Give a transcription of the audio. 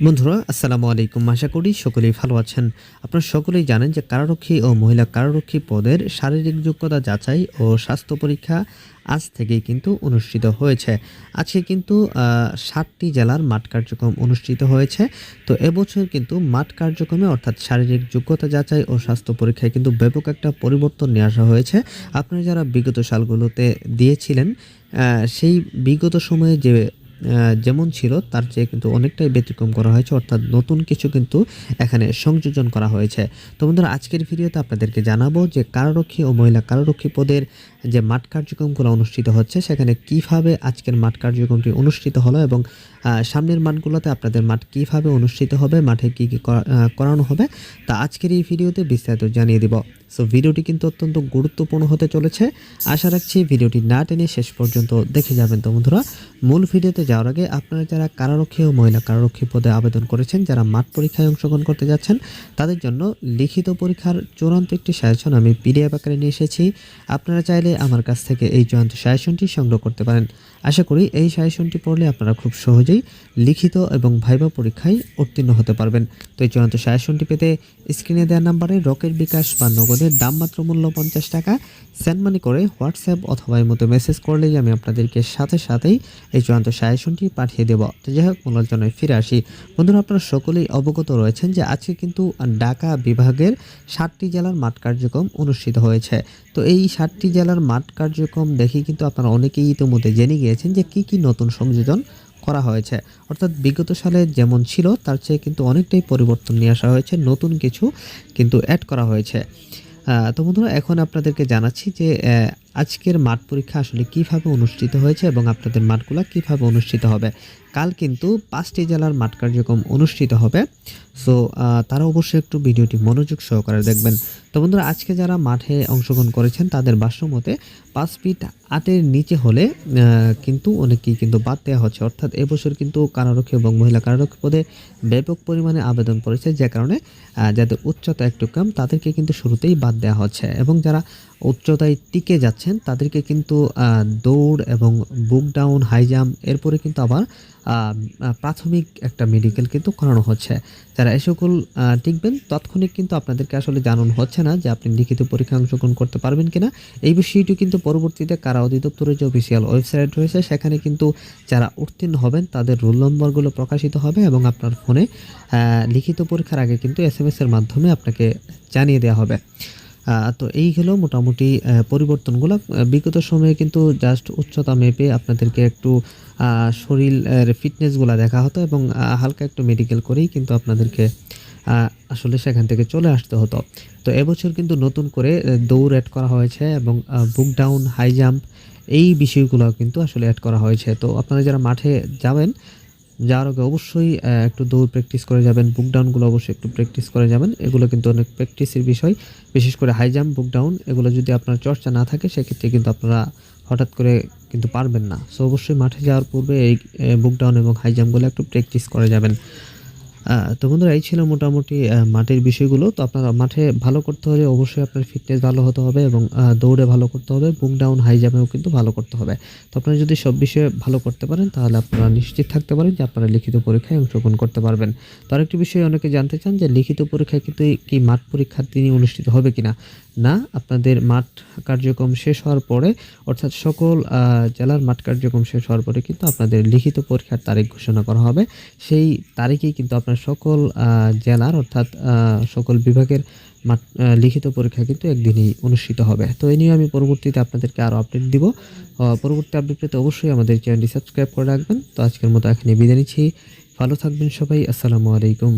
বন্ধুরা, আসসালামু আলাইকুম। আশা করি সকলেই ভালো আছেন। আপনারা সকলেই জানেন যে কারারক্ষী ও মহিলা কারারক্ষী পদের শারীরিক যোগ্যতা যাচাই ও স্বাস্থ্য পরীক্ষা আজ থেকেই কিন্তু অনুষ্ঠিত হয়েছে। আজকে কিন্তু সাতটি জেলার মাঠ কার্যক্রম অনুষ্ঠিত হয়েছে। তো এবছর কিন্তু মাঠ কার্যক্রমে অর্থাৎ শারীরিক যোগ্যতা যাচাই ও স্বাস্থ্য পরীক্ষায় কিন্তু ব্যাপক একটা পরিবর্তন নিয়ে আসা হয়েছে। আপনারা যারা বিগত সালগুলোতে দিয়েছিলেন সেই বিগত সময়ে যে যেমন ছিল, তার চেয়ে কিন্তু অনেকটাই ব্যতিক্রম করা হয়েছে। অর্থাৎ নতুন কিছু কিন্তু এখানে সংযোজন করা হয়েছে। তো বন্ধুরা, আজকের ভিডিওতে আপনাদেরকে জানাব যে কারারক্ষী ও মহিলা কারারক্ষী পদের যে মাঠ কার্যক্রমগুলো অনুষ্ঠিত হচ্ছে, সেখানে কীভাবে আজকের মাঠ কার্যক্রমটি অনুষ্ঠিত হলো এবং সামনের মাঠগুলোতে আপনাদের মাঠ কীভাবে অনুষ্ঠিত হবে, মাঠে কি কি করা- করানো হবে, তা আজকের এই ভিডিওতে বিস্তারিত জানিয়ে দিব। সো ভিডিওটি কিন্তু অত্যন্ত গুরুত্বপূর্ণ হতে চলেছে। আশা রাখছি ভিডিওটি না টেনে শেষ পর্যন্ত দেখে যাবেন। তো বন্ধুরা, মূল ভিডিওতে যাওয়ার আগে আপনারা যারা কারারক্ষী ও মহিলা কারারক্ষী পদে আবেদন করেছেন, যারা মাঠ পরীক্ষায় অংশগ্রহণ করতে যাচ্ছেন, তাদের জন্য লিখিত পরীক্ষার চূড়ান্ত একটি সাজেশন আমি পিডিএফ আকারে নিয়ে এসেছি। আপনারা চাইলে আমার কাছ থেকে এই চূড়ান্ত সাজেশনটি সংগ্রহ করতে পারেন। আশা করি এই সাজেশনটি পড়লে আপনারা খুব সহজেই লিখিত এবং ভাইবা পরীক্ষায় উত্তীর্ণ হতে পারবেন। তো এই চূড়ান্ত সাজেশনটি পেতে স্ক্রিনে দেওয়া নাম্বারে রকেট বিকাশ বা নগদের দাম মাত্র মূল্য পঞ্চাশ টাকা। সেন্ড মানি করে হোয়াটসঅ্যাপ অথবা এই মতো মেসেজ করলেই আমি আপনাদেরকে সাথে সাথেই এই চূড়ান্ত সাজেশনটি পাঠিয়ে দেব। তো যাই হোক মূল ফিরে আসি। বন্ধুরা, আপনারা সকলেই অবগত রয়েছেন যে আজকে কিন্তু ঢাকা বিভাগের সাতটি জেলার মাঠ কার্যক্রম অনুষ্ঠিত হয়েছে। তো এই সাতটি জেলার মাঠ কার্যক্রম দেখে কিন্তু আপনারা অনেকেই ইতিমধ্যে জেনে গিয়েছেন যে কি কি নতুন সংযোজন করা হয়েছে। অর্থাৎ বিগত সালে যেমন ছিল, তার চেয়ে কিন্তু অনেকটাই পরিবর্তন নিয়ে আসা হয়েছে। নতুন কিছু কিন্তু অ্যাড করা হয়েছে। তো বন্ধুরা, এখন আপনাদেরকে জানাচ্ছি যে আজকের মাঠ পরীক্ষা আসলে কীভাবে অনুষ্ঠিত হয়েছে এবং আপনাদের মাঠগুলো কীভাবে অনুষ্ঠিত হবে? কাল কিন্তু পাঁচটি জেলার মাঠ কার্যক্রম অনুষ্ঠিত হবে। সো তারা অবশ্যই একটু ভিডিওটি মনোযোগ সহকারে দেখবেন। তো বন্ধুরা, আজকে যারা মাঠে অংশগ্রহণ করেছেন, তাদের বাস্তমতে পাঁচ ফিট আটের নিচে হলে কিন্তু অনেকেই কিন্তু বাদ দেওয়া হচ্ছে। অর্থাৎ এবছর কিন্তু কারারক্ষী এবং মহিলা কারারক্ষী পদে ব্যাপক পরিমাণে আবেদন করেছে যে কারণে যাদের উচ্চতা একটু কম, তাদেরকে কিন্তু শুরুতেই বাদ দেওয়া হচ্ছে। এবং যারা উচ্চতায় টিকে যাচ্ছেন, তাদেরকে কিন্তু দৌড় এবং বুক ডাউন, হাই জাম্প, এরপরে কিন্তু আবার প্রাথমিক একটা মেডিকেল কিন্তু করানো হচ্ছে। যারা এ সকল টিকবেন, তৎক্ষণিক কিন্তু আপনাদেরকে আসলে জানানো হচ্ছে না যে আপনি লিখিত পরীক্ষা অংশগ্রহণ করতে পারবেন কিনা। এই বিষয়টি কিন্তু পরবর্তীতে কারা অধিদপ্তরের যে অফিসিয়াল ওয়েবসাইট রয়েছে, সেখানে কিন্তু যারা উত্তীর্ণ হবেন, তাদের রোল নম্বরগুলো প্রকাশিত হবে এবং আপনার ফোনে লিখিত পরীক্ষার আগে কিন্তু এস এর মাধ্যমে আপনাকে জানিয়ে দেওয়া হবে। তো এই হলো মোটামুটি পরিবর্তনগুলো। বিগত সময়ে কিন্তু জাস্ট উচ্চতা মেপে আপনাদেরকে একটু আহ, শরীরের ফিটনেসগুলো দেখা হতো এবং হালকা একটু মেডিকেল করেই কিন্তু আপনাদেরকে আসলে সেখান থেকে চলে আসতে হতো। তো এবছর কিন্তু নতুন করে দৌড় অ্যাড করা হয়েছে এবং বুক ডাউন হাই জাম্প এই বিষয়গুলো কিন্তু আসলে অ্যাড করা হয়েছে। তো আপনারা যারা মাঠে যাবেন যাওয়ার আগে অবশ্যই একটু দৌড় প্র্যাকটিস করে যাবেন বুক ডাউনগুলো অবশ্যই একটু প্র্যাকটিস করে যাবেন। এগুলো কিন্তু অনেক প্র্যাকটিসের বিষয়। বিশেষ করে হাই জাম্প বুক ডাউন এগুলো যদি আপনার চর্চা না থাকে, সেক্ষেত্রে কিন্তু আপনারা হঠাৎ করে কিন্তু পারবেন না। সো অবশ্যই মাঠে যাওয়ার পূর্বে এই বুক ডাউন এবং হাই জাম্পগুলো একটু প্র্যাকটিস করে যাবেন। তো বন্ধুরা, এই ছিল মোটামুটি মাঠের বিষয়গুলো। তো আপনারা মাঠে ভালো করতে হলে অবশ্যই আপনার ফিটনেস ভালো হতে হবে এবং দৌড়ে ভালো করতে হবে বুক ডাউন হাই জাম্পেও কিন্তু ভালো করতে হবে। তো আপনারা যদি সব বিষয়ে ভালো করতে পারেন, তাহলে আপনারা নিশ্চিত থাকতে পারেন যে আপনারা লিখিত পরীক্ষায় অংশগ্রহণ করতে পারবেন। তো আরেকটি বিষয়ে অনেকে জানতে চান যে, লিখিত পরীক্ষায় কিন্তু কি মাঠ পরীক্ষার দিনই অনুষ্ঠিত হবে কিনা? না, আপনাদের মাঠ কার্যক্রম শেষ হওয়ার পরে, অর্থাৎ সকল জেলার মাঠ কার্যক্রম শেষ হওয়ার পরে কিন্তু আপনাদের লিখিত পরীক্ষার তারিখ ঘোষণা করা হবে। সেই তারিখেই কিন্তু আপনার সকল জেলার অর্থাৎ সকল বিভাগের লিখিত পরীক্ষা কিন্তু একদিনই অনুষ্ঠিত হবে। তো এই নিয়ে আমি পরবর্তীতে আপনাদেরকে আরও আপডেট দিব। পরবর্তী আপডেট পেতে অবশ্যই আমাদের চ্যানেলটি সাবস্ক্রাইব করে রাখবেন। তো আজকের মতো এখানে বিদায় নিচ্ছি। ভালো থাকবেন সবাই। আসসালামু আলাইকুম।